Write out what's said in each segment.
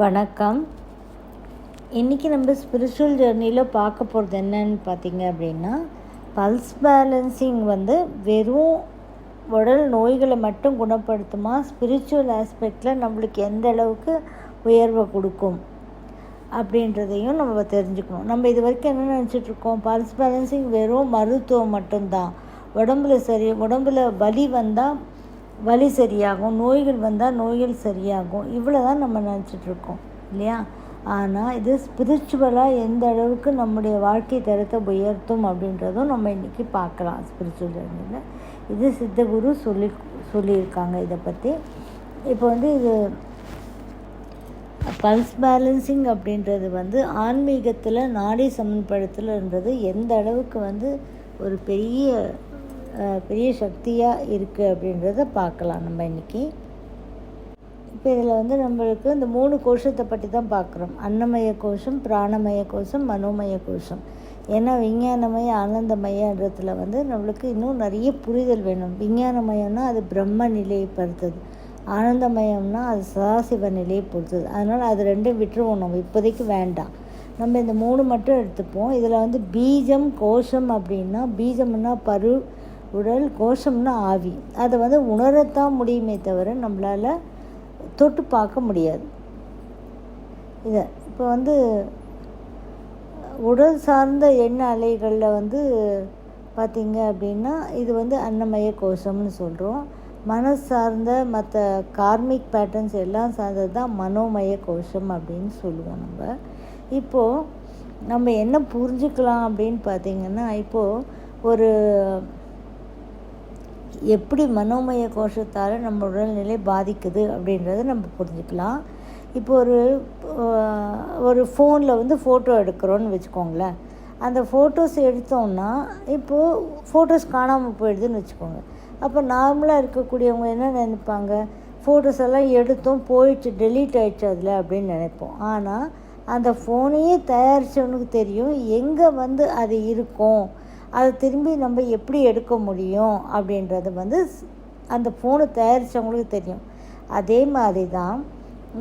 வணக்கம். இன்றைக்கி நம்ம ஸ்பிரிச்சுவல் ஜேர்னியில் பார்க்க போகிறது என்னன்னு பார்த்தீங்க அப்படின்னா பல்ஸ் பேலன்சிங் வந்து வெறும் உடல் நோய்களை மட்டும் குணப்படுத்துமா? ஸ்பிரிச்சுவல் ஆஸ்பெக்டில் நம்மளுக்கு எந்த அளவுக்கு உயர்வை கொடுக்கும்? அப்படின்றதையும் நம்ம தெரிஞ்சுக்கணும். நம்ம இது வரைக்கும் என்ன நினச்சிட்ருக்கோம் பல்ஸ் பேலன்சிங் வெறும் மருத்துவம் மட்டும்தான். உடம்புல சரி உடம்புல வலி வந்தால் வலி சரியாகும் நோய்கள் வந்தால் நோய்கள் சரியாகும். இவ்வளோ தான் நம்ம நினச்சிட்ருக்கோம் இல்லையா? ஆனால் இது ஸ்பிரிச்சுவலாக எந்த அளவுக்கு நம்முடைய வாழ்க்கை தரத்தை உயர்த்தும் அப்படின்றதும் நம்ம இன்றைக்கி பார்க்கலாம் ஸ்பிரிச்சுவல் ஜர்னியில் இது சித்தகுரு சொல்லி சொல்லியிருக்காங்க இதை பற்றி இப்போ வந்து இது பல்ஸ் பேலன்சிங் அப்படின்றது வந்து ஆன்மீகத்தில் நாடி சமன்படுத்தல்ன்றது எந்த அளவுக்கு வந்து ஒரு பெரிய பெரிய சக்தியாக இருக்குது அப்படின்றத பார்க்கலாம் நம்ம இன்றைக்கி இப்போ இதில் வந்து நம்மளுக்கு இந்த மூணு கோஷத்தை பற்றி தான் பார்க்குறோம். அன்னமய கோஷம் பிராணமய கோஷம் மனோமய கோஷம். ஏன்னா விஞ்ஞானமய ஆனந்தமயன்றத்தில் வந்து நம்மளுக்கு இன்னும் நிறைய புரிதல் வேணும். விஞ்ஞானமயம்னா அது பிரம்ம நிலையை பொறுத்தது. ஆனந்தமயம்னா அது சதாசிவ நிலையை பொறுத்தது. அதனால் அது ரெண்டும் விட்டுருவோம். நம்ம இப்போதைக்கு வேண்டாம். நம்ம இந்த மூணு மட்டும் எடுத்துப்போம். இதில் வந்து பீஜம் கோஷம் அப்படின்னா பீஜம்னா பரு உடல் கோஷம்னா ஆவி. அதை வந்து உணரத்தான் முடியுமே தவிர நம்மளால் தொட்டு பார்க்க முடியாது. இதை இப்போ வந்து உடல் சார்ந்த எண்ண அலைகளில் வந்து பார்த்திங்க அப்படின்னா இது வந்து அன்னமய கோஷம்னு சொல்கிறோம் மனசு சார்ந்த மற்ற கார்மிக் பேட்டர்ன்ஸ் எல்லாம் சார்ந்தது தான் மனோமய கோஷம் அப்படின்னு சொல்லுவோம் நம்ம. இப்போது நம்ம என்ன புரிஞ்சுக்கலாம் அப்படின்னு பார்த்திங்கன்னா இப்போது ஒரு எப்படி மனோமய கோஷத்தால் நம்ம உடல்நிலை பாதிக்குது அப்படின்றத நம்ம புரிஞ்சுக்கலாம். இப்போ ஒரு ஒரு ஃபோனில் வந்து ஃபோட்டோ எடுக்கிறோன்னு வச்சுக்கோங்களேன். அந்த ஃபோட்டோஸ் எடுத்தோம்னா இப்போது ஃபோட்டோஸ் காணாமல் போயிடுதுன்னு வச்சுக்கோங்க. அப்போ நார்மலாக இருக்கக்கூடியவங்க என்ன நினைப்பாங்க? ஃபோட்டோஸ் எல்லாம் எடுத்தோம் போயிடுச்சு டெலீட் ஆயிடுச்சு அதில் அப்படின்னு நினைப்போம். ஆனால் அந்த ஃபோனையே தயாரித்தவனுக்கு தெரியும் எங்கே வந்து அது இருக்கும்? அதை திரும்பி நம்ம எப்படி எடுக்க முடியும் அப்படின்றது வந்து அந்த ஃபோனை தயாரித்தவங்களுக்கு தெரியும். அதே மாதிரி தான்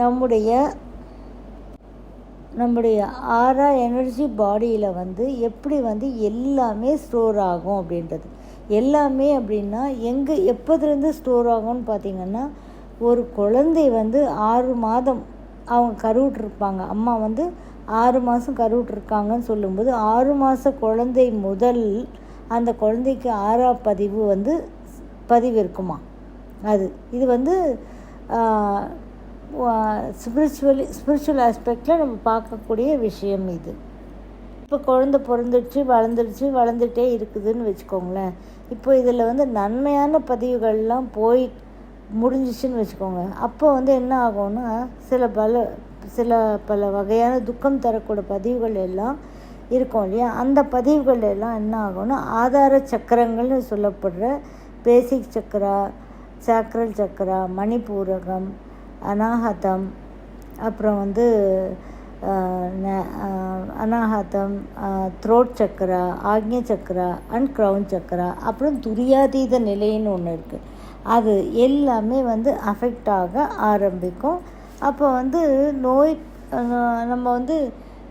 நம்முடைய நம்முடைய ஆறா எனர்ஜி பாடியில் வந்து எப்படி வந்து எல்லாமே ஸ்டோர் ஆகும் அப்படின்றது. எல்லாமே அப்படின்னா எங்கே எப்போதுலேருந்து ஸ்டோர் ஆகும்னு பார்த்திங்கன்னா ஒரு குழந்தை வந்து ஆறு மாதம் அவங்க கருவிட்ருப்பாங்க அம்மா வந்து ஆறு மாதம் கருவிட்ருக்காங்கன்னு சொல்லும்போது ஆறு மாத குழந்தை முதல் அந்த குழந்தைக்கு ஆறா பதிவு வந்து பதிவு இருக்குமா அது இது வந்து ஸ்பிரிச்சுவலி ஸ்பிரிச்சுவல் ஆஸ்பெக்டில் நம்ம பார்க்கக்கூடிய விஷயம் இது. இப்போ குழந்த பிறந்துடுச்சு வளர்ந்துடுச்சு வளர்ந்துட்டே இருக்குதுன்னு வச்சுக்கோங்களேன். இப்போ இதில் வந்து நன்மையான பதிவுகள்லாம் போய் முடிஞ்சிச்சுன்னு வச்சுக்கோங்க. அப்போ வந்து என்ன ஆகும்னா சில பல சில பல வகையான துக்கம் தரக்கூடிய பதிவுகள் எல்லாம் இருக்கும் இல்லையா? அந்த பதிவுகள் எல்லாம் என்ன ஆகும்னா ஆதார சக்கரங்கள்னு சொல்லப்படுற பேசிக் சக்கரா சாக்ரல் சக்கரா மணிப்பூரகம் அனாஹதம் அப்புறம் வந்து அனாஹதம் throat chakra ஆக்ஞ chakra and crown chakra அப்புறம் துரியாதீத நிலைன்னு ஒன்று இருக்குது அது எல்லாமே வந்து அஃபெக்ட் ஆக ஆரம்பிக்கும். அப்போ வந்து நோய் நம்ம வந்து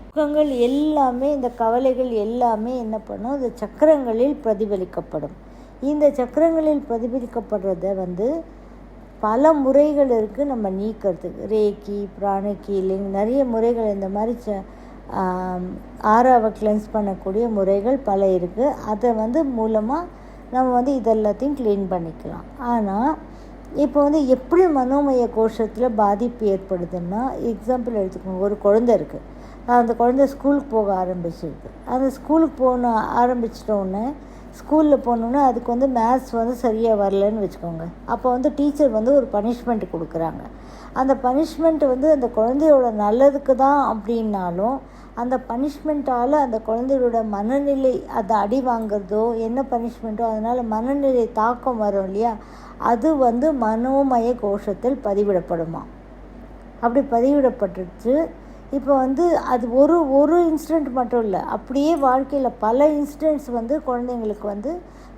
துக்கங்கள் எல்லாமே இந்த கவலைகள் எல்லாமே என்ன பண்ணும்? இந்த சக்கரங்களில் பிரதிபலிக்கப்படும். இந்த சக்கரங்களில் பிரதிபலிக்கப்படுறத வந்து பல முறைகள் இருக்குது நம்ம நீக்கிறதுக்கு. ரேக்கி பிராணிக்கீலிங் நிறைய முறைகள் இந்த மாதிரி ச ஆறாவை கிளென்ஸ் பண்ணக்கூடிய முறைகள் பல இருக்குது அதை வந்து மூலமாக நம்ம வந்து இதெல்லாத்தையும் க்ளீன் பண்ணிக்கலாம். ஆனால் இப்போ வந்து எப்படி மனோமய கோஷத்தில் பாதிப்பு ஏற்படுதுன்னா எக்ஸாம்பிள் எடுத்துக்கோங்க ஒரு குழந்த இருக்குது அந்த குழந்த ஸ்கூலுக்கு போக ஆரம்பிச்சிருக்கு அந்த ஸ்கூலுக்கு போன ஆரம்பிச்சிட்டோன்னே ஸ்கூலில் போனோன்னே அதுக்கு வந்து மேத்ஸ் வந்து சரியாக வரலன்னு வச்சுக்கோங்க. அப்போ வந்து டீச்சர் வந்து ஒரு பனிஷ்மெண்ட் கொடுக்குறாங்க. அந்த பனிஷ்மெண்ட் வந்து அந்த குழந்தையோட நல்லதுக்கு தான் அப்படின்னாலும் அந்த பனிஷ்மெண்ட்டால் அந்த குழந்தையோட மனநிலை அதை அடி வாங்குறதோ என்ன பனிஷ்மெண்ட்டோ அதனால் மனநிலை தாக்கம் வரும் இல்லையா? அது வந்து மனோமய கோஷத்தில் பதிவிடப்படுமா? அப்படி பதிவிடப்பட்டுருச்சு. இப்போ வந்து அது ஒரு ஒரு இன்சிடெண்ட் மட்டும் இல்லை அப்படியே வாழ்க்கையில் பல இன்சிடெண்ட்ஸ் வந்து குழந்தைங்களுக்கு வந்து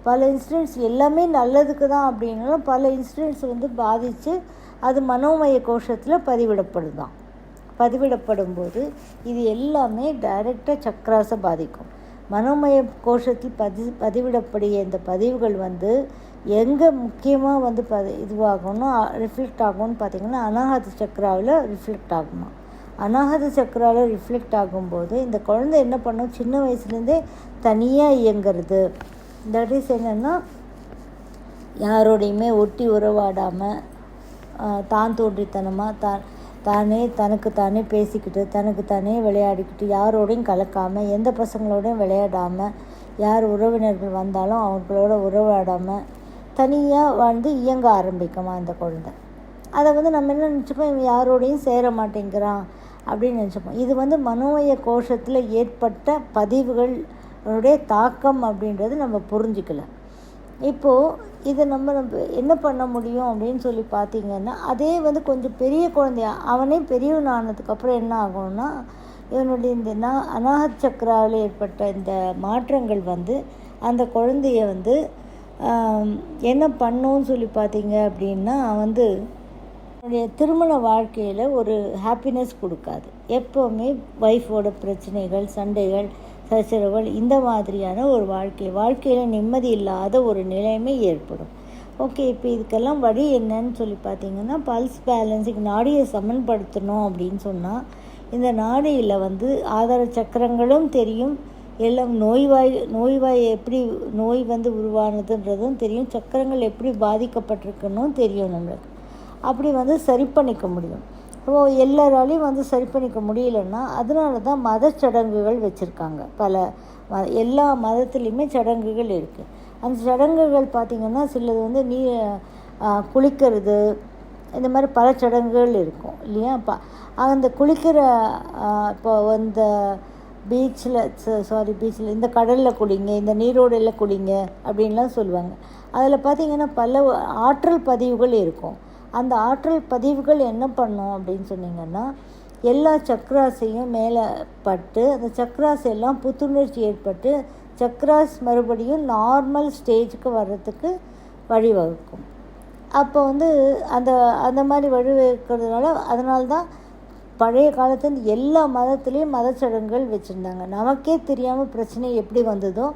பல இன்சிடெண்ட்ஸ் எல்லாமே நல்லதுக்கு தான் அப்படின்னாலும் பல இன்சிடெண்ட்ஸ் வந்து பாதித்து அது மனோமய கோஷத்தில் பதிவிடப்படுதான். பதிவிடப்படும் போது இது எல்லாமே டைரெக்டாக சக்கராசை பாதிக்கும். மனோமய கோஷத்தில் பதி பதிவிடப்படிய இந்த பதிவுகள் வந்து எங்கே முக்கியமாக வந்து ப இதுவாகணும் ரிஃப்ளெக்ட் ஆகும்னு பார்த்திங்கன்னா அனாஹத சக்கராவில் ரிஃப்ளெக்ட் ஆகுமா? அனாகத சக்கராவில் ரிஃப்ளெக்ட் ஆகும்போது இந்த குழந்தை என்ன பண்ணும்? சின்ன வயசுலேருந்தே தனியாக இயங்கிறது. தட் இஸ் என்னென்னா யாரோடையுமே ஒட்டி உறவாடாமல் தான் தோன்றித்தனமாக தான் தானே தனக்கு தானே பேசிக்கிட்டு தனக்கு தானே விளையாடிக்கிட்டு யாரோடையும் கலக்காமல் எந்த பசங்களோடையும் விளையாடாமல் யார் உறவினர்கள் வந்தாலும் அவங்களோட உறவாடாமல் தனியாக வந்து இயங்க ஆரம்பிக்குமா அந்த குழந்தை. அதை வந்து நம்ம என்ன நினச்சிப்போம்? இவன் யாரோடையும் சேர மாட்டேங்கிறான் அப்படின்னு நினச்சிப்போம். இது வந்து மனோமய கோஷத்தில் ஏற்பட்ட பதிவுகளுடைய தாக்கம் அப்படின்றது நம்ம புரிஞ்சிக்கல. இப்போது இதை நம்ம நம்ம என்ன பண்ண முடியும் அப்படின்னு சொல்லி பார்த்தீங்கன்னா அதே வந்து கொஞ்சம் பெரிய குழந்தையா அவனே பெரியவன் ஆனதுக்கப்புறம் என்ன ஆகும்னா இவனுடைய இந்த நா அநாகத் சக்கராவில் ஏற்பட்ட இந்த மாற்றங்கள் வந்து அந்த குழந்தைய வந்து என்ன பண்ணுன்னு சொல்லி பார்த்தீங்க அப்படின்னா வந்து என்னுடைய திருமண வாழ்க்கையில் ஒரு ஹாப்பினஸ் கொடுக்காது. எப்போவுமே ஒய்ஃபோட பிரச்சனைகள் சண்டைகள் சச்சரவுகள் இந்த மாதிரியான ஒரு வாழ்க்கை. வாழ்க்கையில் நிம்மதி இல்லாத ஒரு நிலைமை ஏற்படும். ஓகே இப்போ இதுக்கெல்லாம் வழி என்னன்னு சொல்லி பார்த்தீங்கன்னா பல்ஸ் பேலன்ஸுக்கு நாடியை சமன்படுத்தணும் அப்படின்னு சொன்னால் இந்த நாடியில் வந்து ஆதார சக்கரங்களும் தெரியும். எல்லாம் நோய்வாய் நோய்வாய் எப்படி நோய் வந்து உருவானதுன்றதும் தெரியும். சக்கரங்கள் எப்படி பாதிக்கப்பட்டிருக்குன்னு தெரியும் நம்மளுக்கு. அப்படி வந்து சரி பண்ணிக்க முடியும். எல்லாராலையும் வந்து சரி பண்ணிக்க முடியலன்னா அதனால தான் மத சடங்குகள் வச்சுருக்காங்க. பல ம எல்லா மதத்துலேயுமே சடங்குகள் இருக்குது அந்த சடங்குகள் பார்த்திங்கன்னா சிலது வந்து நீ குளிக்கிறது இந்த மாதிரி பல சடங்குகள் இருக்கும் இல்லையா? இப்போ அந்த குளிக்கிற இப்போ இந்த பீச்சில் சாரி பீச்சில் இந்த கடலில் குடிங்க இந்த நீரோடையில் குடிங்க அப்படின்லாம் சொல்லுவாங்க. அதில் பார்த்திங்கன்னா பல ஆற்றல் பதிவுகள் இருக்கும். அந்த ஆற்றல் பதிவுகள் என்ன பண்ணும் அப்படின்னு சொன்னிங்கன்னா எல்லா சக்ராஸையும் மேலே பட்டு அந்த சக்ராஸ் எல்லாம் புத்துணர்ச்சி ஏற்பட்டு சக்ராஸ் மறுபடியும் நார்மல் ஸ்டேஜுக்கு வர்றதுக்கு வழிவகுக்கும். அப்போ வந்து அந்த அந்த மாதிரி வழிவகுக்கிறதுனால அதனால தான் பழைய காலத்தில் எல்லா மதத்துலேயும் மதச்சடங்குகள் வச்சுருந்தாங்க. நமக்கே தெரியாமல் பிரச்சனை எப்படி வந்ததோ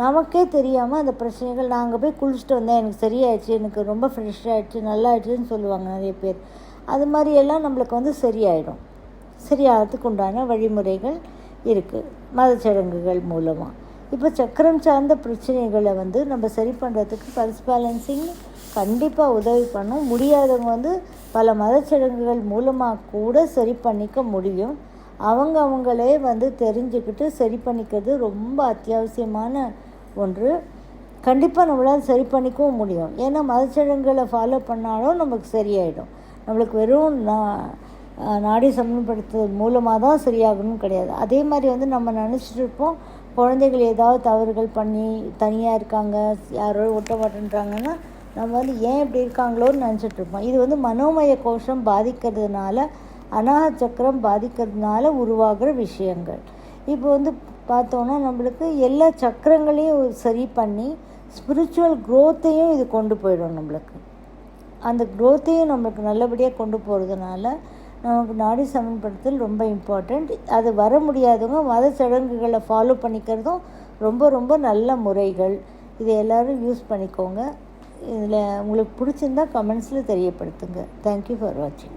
நமக்கே தெரியாமல் அந்த பிரச்சனைகள் நாங்கள் போய் குளிச்சுட்டு வந்தேன். எனக்கு சரியாயிடுச்சு. எனக்கு ரொம்ப ஃப்ரெஷ்ஷாகிடுச்சு நல்லா ஆயிடுச்சுன்னு சொல்லுவாங்க நிறைய பேர். அது மாதிரியெல்லாம் நம்மளுக்கு வந்து சரியாயிடும். சரியாகிறதுக்கு உண்டான வழிமுறைகள் இருக்குது மதச்சடங்குகள் மூலமாக இப்போ சக்கரம் சார்ந்த பிரச்சனைகளை வந்து நம்ம சரி பண்ணுறதுக்கு பல்ஸ் பேலன்சிங் கண்டிப்பாக உதவி பண்ணும். முடியாதவங்க வந்து பல மதச்சடங்குகள் மூலமாக கூட சரி பண்ணிக்க முடியும். அவங்க அவங்களே வந்து தெரிஞ்சுக்கிட்டு சரி பண்ணிக்கிறது ரொம்ப அத்தியாவசியமான ஒன்று கண்டிப்பாக நம்மளால் சரி பண்ணிக்கவும் முடியும். ஏன்னா மதச்சடங்குகளை ஃபாலோ பண்ணாலும் நமக்கு சரியாயிடும். நம்மளுக்கு வெறும் நாடி சமன்படுத்துறது மூலமாக தான் சரியாகணும்னு கிடையாது. அதே மாதிரி வந்து நம்ம நினச்சிட்டு இருப்போம் குழந்தைகள் ஏதாவது தவறுகள் பண்ணி தனியாக இருக்காங்க யாரோ ஒட்ட மாட்டேன்றாங்கன்னா நம்ம வந்து ஏன் இப்படி இருக்காங்களோன்னு நினச்சிட்டு இருப்போம். இது வந்து மனோமய கோஷம் பாதிக்கிறதுனால அநாக சக்கரம் பாதிக்கிறதுனால உருவாகிற விஷயங்கள். இப்போ வந்து பார்த்தோன்னா நம்மளுக்கு எல்லா சக்கரங்களையும் சரி பண்ணி ஸ்பிரிச்சுவல் க்ரோத்தையும் இது கொண்டு போயிடும் நம்மளுக்கு. அந்த க்ரோத்தையும் நம்மளுக்கு நல்லபடியாக கொண்டு போகிறதுனால நமக்கு நாடி சமன்படுத்தல் ரொம்ப இம்பார்ட்டண்ட் அது வர முடியாதவங்க மத சடங்குகளை ஃபாலோ பண்ணிக்கிறதும் ரொம்ப ரொம்ப நல்ல முறைகள். இதை எல்லோரும் யூஸ் பண்ணிக்கோங்க. இதில் உங்களுக்கு பிடிச்சிருந்தா கமெண்ட்ஸில் தெரியப்படுத்துங்க. தேங்க்யூ ஃபார் வாட்சிங்